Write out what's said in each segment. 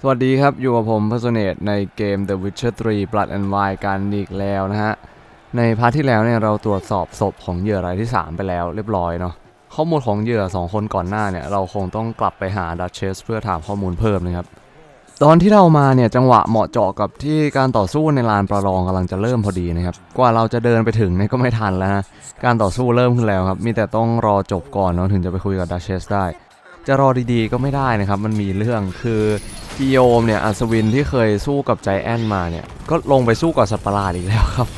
สวัสดีครับ อยู่กับผมพ e r s o n a t e ในเกม The Witcher 3 Blood and Wine กันอีกแล้วนะฮะ ในพาร์ทที่แล้วเนี่ยเราตรวจสอบศพของเหยื่อรายที่ 3 ไปแล้วเรียบร้อยเนาะข้อมูลของเหยื่อ 2 คนก่อนหน้าเนี่ยเราคงต้องกลับไปหาดัชเชสเพื่อถามข้อมูลเพิ่มนะครับ ตอนที่เรามาเนี่ยจังหวะเหมาะเจาะกับที่การต่อสู้ในลานประลองกำลังจะเริ่มพอดีนะครับ กว่าเราจะเดินไปถึงเนี่ยก็ไม่ทันแล้วนะการต่อสู้เริ่มขึ้นแล้วครับมีแต่ต้องรอจบก่อนเนาะถึงจะไปคุยกับดัชเชสได้ จะรอดีๆก็ไม่ได้นะครับ มันมีเรื่องคือกิโยมเนี่ยอัศวินที่เคยสู้กับใจแอนมาเนี่ยก็ลงไปสู้กับสัตว์ประหลาดอีกแล้วครับ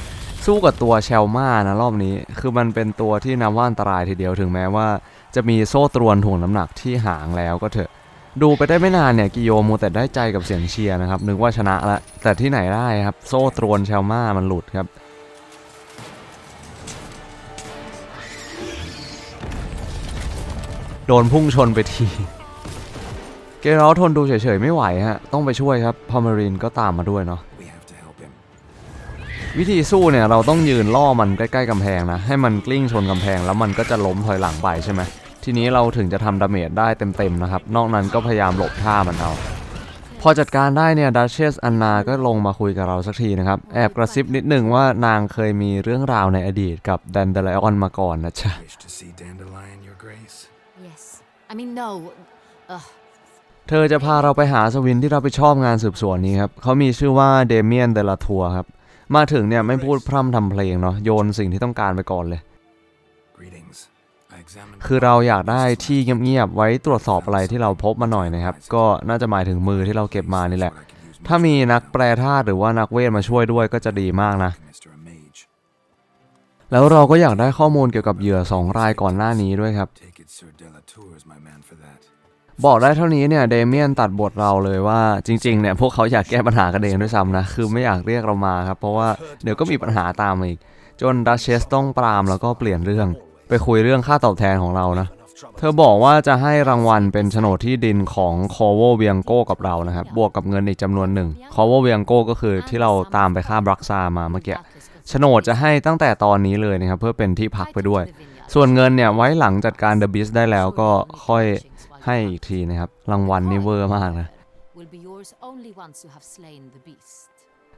สู้กับตัวเชลมานะรอบนี้ คือมันเป็นตัวที่นำว่าอันตรายทีเดียวถึงแม้ว่า จะมีโซ่ตรวนถ่วงน้ำหนักที่หางแล้วก็เถอะ ดูไปได้ไม่นานเนี่ยกิโยมมัวแต่ได้ใจกับเสียงเชียร์นะครับนึกว่าชนะละแต่ที่ไหนได้ครับ โซ่ตรวนเชลมามันหลุดครับ โดนพุ่งชนไปที เกรอลทนดูเฉยๆไม่ไหวฮะ ต้องไปช่วยครับพอม a รินก็ตามมาด้วยเนาะ We have to help him. วิธีสู้เนี่ยเราต้องยืนล่อมันใกล้ๆกำแพงนะ ให้มันกลิ้งชนกำแพงแล้วมันก็จะล้มถอยหลังไปใช่ไหม ทีนี้เราถึงจะทำดาเมจได้เต็มๆนะครับ นอกนั้นก็พยายามหลบท่ามันเอาพอจัดการได้เนี่ยดัชเชสอันนาก็ลงมาคุยกับเราสักทีนะครับ แอบกระซิบนิดหนึ่งว่านางเคยมีเรื่องราวในอดีตกับแดนเดลออนมาก่อนนะจ๊ะ I mean, no. Ugh. เธอจะพาเราไปหาสวินที่รับผิดชอบงานสืบสวนนี้ครับ เขามีชื่อว่าเดเมียนเดลาทัวครับ มาถึงเนี่ยไม่พูดพร่ำทำเพลงเนาะโยนสิ่งที่ต้องการไปก่อนเลย Greetings. I examined. คือเราอยากได้ที่เงียบๆไว้ตรวจสอบอะไรที่เราพบมาหน่อยนะครับ ก็น่าจะหมายถึงมือที่เราเก็บมานี่แหละ ถ้ามีนักแปลธาตุหรือว่านักเวทมาช่วยด้วยก็จะดีมากนะ Mr. A mage. แล้วเราก็อยากได้ข้อมูลเกี่ยวกับเหยื่อสองรายก่อนหน้านี้ด้วยครับ บอกได้เท่านี้เนี่ยเดเมียนตัดบทเราเลยว่าจริงๆเนี่ยพวกเขาอยากแก้ปัญหากันเองด้วยซ้ำนะ คือไม่อยากเรียกเรามาครับ เพราะว่าเดี๋ยวก็มีปัญหาตามมาอีก จนดัชเชสต้องปรามแล้วก็เปลี่ยนเรื่อง ไปคุยเรื่องค่าตอบแทนของเรานะเธอบอกว่าจะให้รางวัลเป็นโฉนดที่ดินของคอโวเวียงโกกับเรานะครับ บวกกับเงินอีกจำนวนหนึ่งคอโวเวียงโกก็คือที่เราตามไปฆ่าบรักซามาเมื่อกี้โฉนดจะให้ตั้งแต่ตอนนี้เลยนะครับเพื่อเป็นที่พักไปด้วย ส่วนเงินเนี่ยไว้หลังจัดการเดอะบิสได้แล้วก็ค่อย ให้อีกทีนะครับ รางวัลนี่เวอร์มากนะ Will be yours only once you have slain the beast.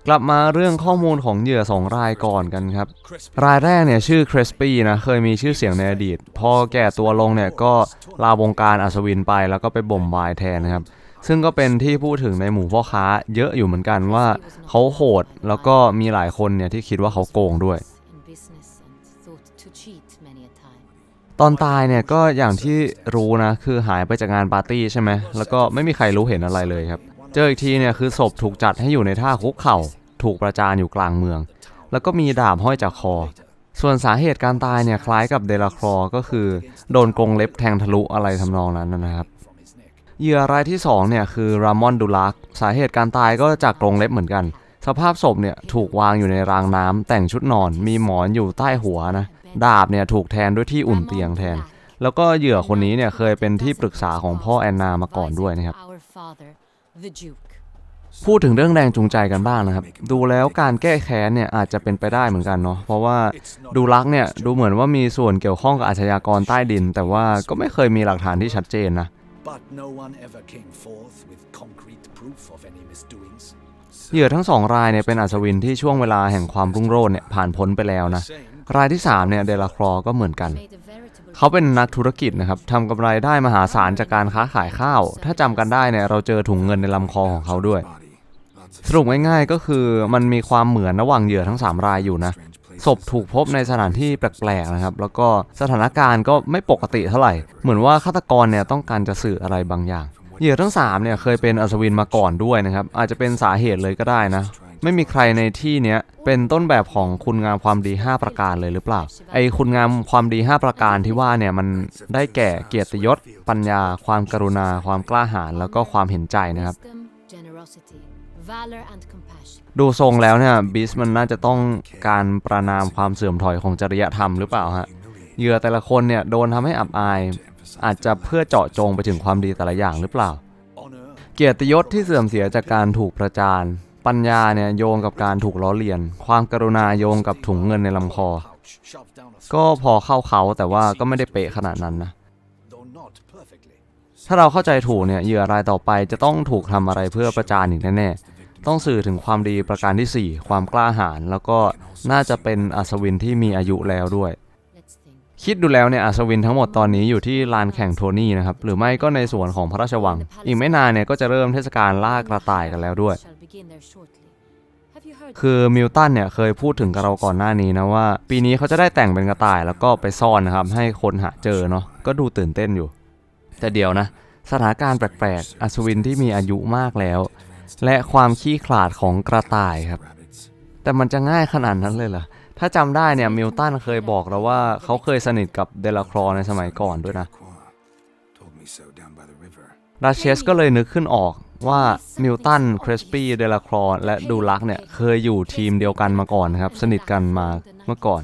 กลับมาเรื่องข้อมูลของเหยื่อสองรายก่อนกันครับ รายแรกเนี่ยชื่อคริสปี้นะ เคยมีชื่อเสียงในอดีต พอแก่ตัวลงเนี่ยก็ลาวงการอัศวินไปแล้วก็ไปบ่มบายแทนนะครับ ซึ่งก็เป็นที่พูดถึงในหมู่พ่อค้าเยอะอยู่เหมือนกันว่าเขาโหดแล้วก็มีหลายคนเนี่ยที่คิดว่าเขาโกงด้วย ตอนตายเนี่ยก็อย่างที่รู้นะ คือหายไปจากงานปาร์ตี้ใช่ไหมแล้วก็ไม่มีใครรู้เห็นอะไรเลยครับ เจออีกทีเนี่ยคือศพถูกจัดให้อยู่ในท่าคุกเข่า ถูกประจานอยู่กลางเมือง แล้วก็มีดาบห้อยจากคอ ส่วนสาเหตุการตายเนี่ยคล้ายกับเดลครอก็คือ โดนกรงเล็บแทงทะลุอะไรทำนองนั้นนะครับเหยื่อรายที่สองเนี่ยคือรามอนดูลักสาเหตุการตายก็จากกรงเล็บเหมือนกัน สภาพศพเนี่ยถูกวางอยู่ในรางน้ำแต่งชุดนอนมีหมอนอยู่ใต้หัวนะ ดาบเนี่ยถูกแทนด้วยที่อุ่นเตียงแทน แล้วก็เหยื่อคนนี้เนี่ยเคยเป็นที่ปรึกษาของพ่อแอนนามาก่อนด้วยนะครับ พูดถึงเรื่องแรงจูงใจกันบ้างนะครับ ดูแล้วการแก้แค้นเนี่ยอาจจะเป็นไปได้เหมือนกันเนาะเพราะว่าดูลักเนี่ยดูเหมือนว่ามีส่วนเกี่ยวข้องกับอาชญากรใต้ดิน แต่ว่าก็ไม่เคยมีหลักฐานที่ชัดเจนนะเหยื่อทั้งสองรายเนี่ยเป็นอัศวินที่ช่วงเวลาแห่งความรุ่งโรจน์เนี่ยผ่านพ้นไปแล้วนะ รายที่3เนี่ยเดลาครอก็เหมือนกัน Made a veritable เขาเป็นนักธุรกิจนะครับทำกำไรได้มหาศาลจากการค้าขายข้าว ถ้าจำกันได้เนี่ยเราเจอถุงเงินในลำคอของเขาด้วย Body. Lots of สรุปง่ายๆก็คือมันมีความเหมือนระหว่างเหยื่อทั้ง 3 รายอยู่นะ strange places. ศพถูกพบในสถานที่แปลกๆนะครับ แล้วก็สถานการณ์ก็ไม่ปกติเท่าไหร่ เหมือนว่าฆาตกรเนี่ยต้องการจะสื่ออะไรบางอย่าง เหยื่อทั้ง3เนี่ยเคยเป็นอัศวินมาก่อนด้วยนะครับ อาจจะเป็นสาเหตุเลยก็ได้นะ ไม่มีใครในที่เนี้ยเป็นต้นแบบของคุณงามความดี 5 ประการเลยหรือเปล่า ไอคุณงามความดี 5 ประการที่ว่าเนี่ยมันได้แก่เกียรติยศ ปัญญา ความกรุณา ความกล้าหาญแล้วก็ความเห็นใจนะครับ ดูทรงแล้วเนี่ยบิสมันน่าจะต้องการประนามความเสื่อมถอยของจริยธรรมหรือเปล่าฮะเหยื่อแต่ละคนเนี่ยโดนทำให้อับอาย อาจจะเพื่อเจาะจงไปถึงความดีแต่ละอย่างหรือเปล่า เกียรติยศที่เสื่อมเสียจากการถูกประจาน ปัญญาเนี่ยโยงกับการถูกล้อเลียน ความกรุณาโยงกับถุงเงินในลำคอ ก็พอเข้าเขาแต่ว่าก็ไม่ได้เป๊ะขนาดนั้นนะ ถ้าเราเข้าใจถูกเนี่ยเหยื่อรายต่อไปจะต้องถูกทำอะไรเพื่อประจานอีกแน่ๆ ต้องสื่อถึงความดีประการทีสี่4 ความกล้าหาญแล้วก็น่าจะเป็นอัศวินที่มีอายุแล้วด้วย คิดดูแล้วเนี่ยอัศวินทั้งหมดตอนนี้อยู่ที่ลานแข่งโทนี่นะครับ หรือไม่ก็ในสวนของพระราชวัง อีกไม่นานเนี่ยก็จะเริ่มเทศกาลล่ากระต่ายกันแล้วด้วย Shall begin there shortly. Have you heard คือมิลตันเนี่ยเคยพูดถึงกับเราก่อนหน้านี้นะว่า ปีนี้เขาจะได้แต่งเป็นกระต่ายแล้วก็ไปซ่อนนะครับ ให้คนหาเจอเนาะก็ดูตื่นเต้นอยู่ แต่เดี๋ยวนะ สถานการณ์แปลกๆอัศวินที่มีอายุมากแล้ว และความขี้ขลาดของกระต่ายครับ Rabbits. แต่มันจะง่ายขนาดนั้นเลยเหรอ ถ้าจำได้เนี่ยมิลตันเคยบอกเราว่าเขาเคยสนิทกับเดลาครอในสมัยก่อนด้วยนะ ราเชสก็เลยนึกขึ้นออกว่ามิลตันครสปี้เดลาครอและดูลักเนี่ยเคยอยู่ทีมเดียวกันมาก่อนครับ สนิทกันมาเมื่อก่อน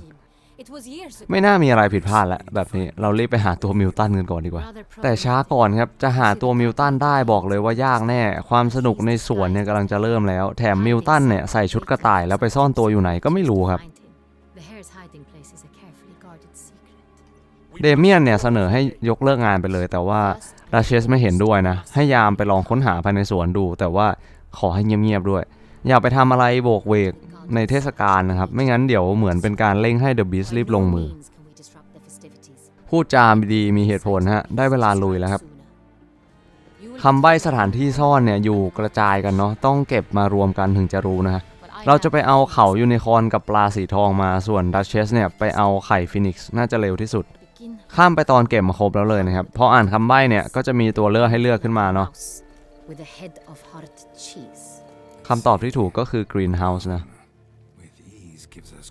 ไม่น่ามีอะไรผิดพลาดแล้วแบบนี้เรารีบไปหาตัวมิลตันกันก่อนดีกว่า แต่ช้าก่อนครับจะหาตัวมิลตันได้บอกเลยว่ายากแน่ ความสนุกในสวนเนี่ยกำลังจะเริ่มแล้ว แถมมิลตันเนี่ยใส่ชุดกระต่ายแล้วไปซ่อนตัวอยู่ไหนก็ไม่รู้ครับ เดเมียนเนี่ยเสนอให้ยกเลิกงานไปเลย แต่ว่าราเชสไม่เห็นด้วยนะ ให้ยามไปลองค้นหาภายในสวนดู แต่ว่าขอให้เงียบๆด้วย อย่าไปทำอะไรโบกเวกในเทศกาลนะครับ ไม่งั้นเดี๋ยวเหมือนเป็นการเร่งให้เดอะบีสรีบลงมือ พูดจามดีมีเหตุผลฮะ ได้เวลาลุยแล้วครับคำใบ้สถานที่ซ่อนเนี่ยอยู่กระจายกันเนาะต้องเก็บมารวมกันถึงจะรู้นะฮะเราจะไปเอาเขายูนิคอร์นกับปลาสีทองมาส่วนดัชเชสเนี่ยไปเอาไข่ฟินิกซ์น่าจะเร็วที่สุด ข้ามไปตอนเก็บมาครบแล้วเลยนะครับ พออ่านคำใบ้เนี่ยก็จะมีตัวเลือกให้เลือกขึ้นมาเนาะ house with a head of hard cheese. คำตอบที่ถูกก็คือ Greenhouse นะ With ease gives us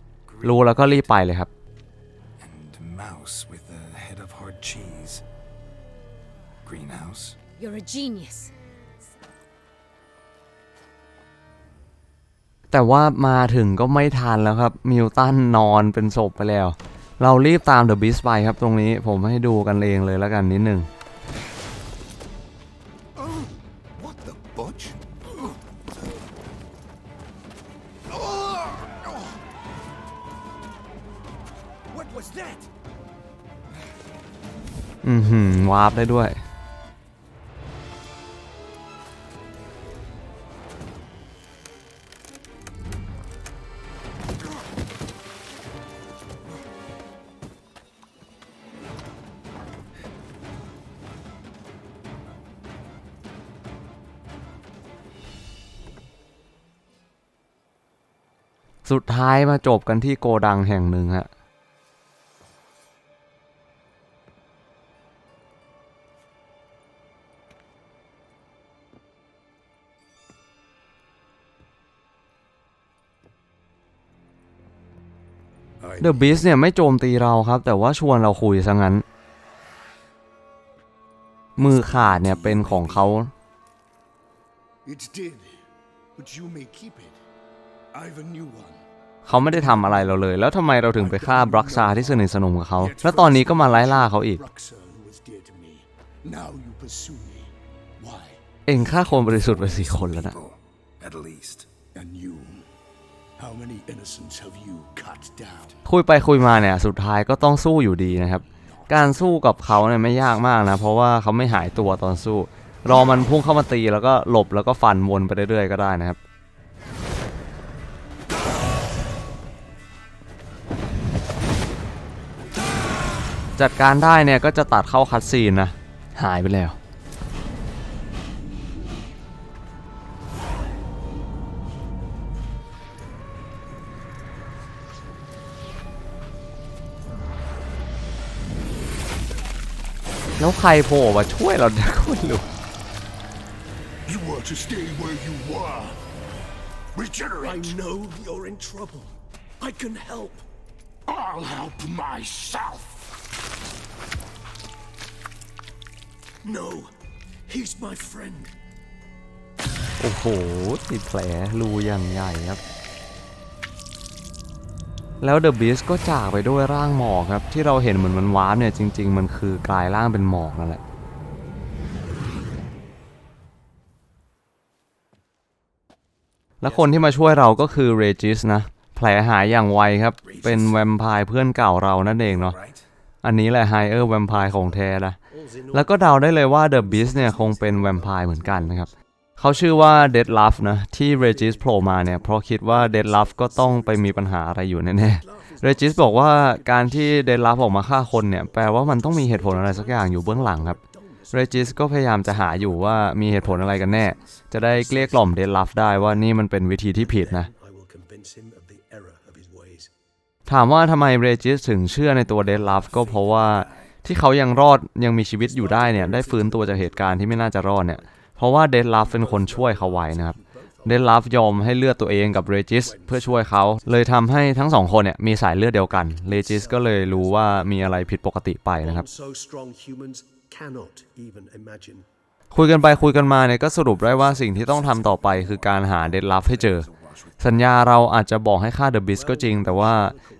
รู้แล้วก็รีบไปเลยครับ and mouse with a head of hard cheese. Greenhouse. You're a genius. แต่ว่ามาถึงก็ไม่ทันแล้วครับ มิลตันนอนเป็นศพไปแล้ว เรารีบตามเดอะบิสไปครับตรงนี้ผมให้ดูกันเองเลยแล้วกันนิดหนึ่ง What the butch? What was that? อือหือวาร์ปได้ด้วย สุดท้ายมาจบกันที่โกดังแห่งหนึ่งฮะ I เดอะบิสเนี่ยไม่โจมตีเราครับ แต่ว่าชวนเราคุยซะงั้น มือขาดเนี่ยเป็นของเขา It's dead, but you may keep it. เขาไม่ได้ทำอะไรเราเลย แล้วทำไมเราถึงไปฆ่าบรักซาที่สนิทสนมกับเขา แล้วตอนนี้ก็มาไล่ล่าเขาอีก Bruxa, who was dear to me. Now you pursue me. Why? เองฆ่าคนบริสุทธิ์ไปสี่คนแล้วนะ people, at least. And you? How many innocents have you cut down? คุยไปคุยมาเนี่ยสุดท้ายก็ต้องสู้อยู่ดีนะครับ การสู้กับเขาเนี่ยไม่ยากมากนะ เพราะว่าเขาไม่หายตัวตอนสู้ รอมันพุ่งเข้ามาตีแล้วก็หลบแล้วก็ฟันวนไปเรื่อยๆก็ได้นะครับ จัดการได้เนี่ยก็จะตัดเข้าคัดซีนนะ หายไปแล้ว แล้วใครโผล่มาช่วยเราเนี่ยก็ไม่รู้ You want to stay where you were. I Regenerate. know you're in trouble. I can help. I'll help myself. No, he's my friend. โอ้โห ติดแผลรูอย่างใหญ่ครับ แล้วเดอะบิสก็จากไปด้วยร่างหมอกครับ ที่เราเห็นเหมือนมันวาร์ปเนี่ยจริง ๆ มันคือกลายร่างเป็นหมอกนั่นแหละแล้วคนที่มาช่วยเราก็คือเรจิสนะ แผลหายอย่างไวครับ เป็นแวมไพร์เพื่อนเก่าเรานั่นเองเนาะ Right? อันนี้แหละไฮเออร์แวมไพร์ของแท้นะ All แล้วก็เดาได้เลยว่า The Beast เนี่ยคงเป็นแวมไพร์เหมือนกันนะครับเขาชื่อว่า Dead Love นะที่ Regis โผล่มาเนี่ยเพราะคิดว่า Dead Love ก็ต้องไปมีปัญหาอะไรอยู่แน่ๆ Regis บอกว่าการที่ Dead Love ออกมาฆ่าคนเนี่ยแปลว่ามันต้องมีเหตุผลอะไรสักอย่างอยู่เบื้องหลังครับ Regis ก็พยายามจะหาอยู่ว่ามีเหตุผลอะไรกันแน่ จะได้เกลี้ยกล่อม Dead Love ได้ว่านี่มันเป็นวิธีที่ผิดนะถามว่าทำไมเรจิสถึงเชื่อในตัวเด d ลัฟก็เพราะว่า ที่เขายังรอดยังมีชีวิตอยู่ได้เนี่ยได้ฟื้นตัวจากเหตุการณ์ที่ไม่น่าจะรอดเนี่ยเพราะว่าเด d ลัฟเป็นคนช่วยเขาไว้นะครับเด d ลัฟยอมให้เลือดตัวเองกับเรจิสเพื่อช่วยเขา เลยทำให้ทั้งสองคนเนี่ยมีสายเลือดเดียวกันเรจิสก็เลยรู้ว่ามีอะไรผิดปกติไปนะครับ So strong humans cannot even imagine. คุยกันไปคุยกันมาเนี่ยก็สรุปได้ว่าสิ่งที่ต้องทำต่อไปคือการหาเด d ลัฟให้เจอ สัญญาเราอาจจะบอกให้ฆ่าเดอะบิสก็จริง แต่ว่า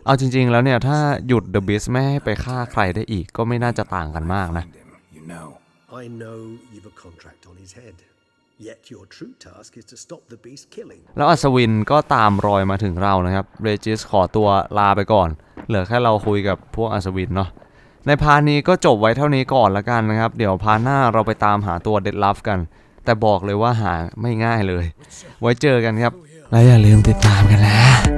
เอาจริง ๆ แล้วเนี่ย ถ้าหยุดเดอะบิสไม่ให้ไปฆ่าใครได้อีกก็ไม่น่าจะต่างกันมากนะ Find him, you know. I know you've a contract on his head. Yet your true task is to stop the beast killing. แล้วอัศวินก็ตามรอยมาถึงเรานะครับเรจิสขอตัวลาไปก่อน เหลือแค่เราคุยกับพวกอัศวินเนาะในพาร์ทนี้ก็จบไว้เท่านี้ก่อนละกันนะครับ เดี๋ยวพาร์ทหน้าเราไปตามหาตัวเดดลัฟกัน แต่บอกเลยว่าหาไม่ง่ายเลย ไว้เจอกันครับ และอย่าลืมติดตามกันนะ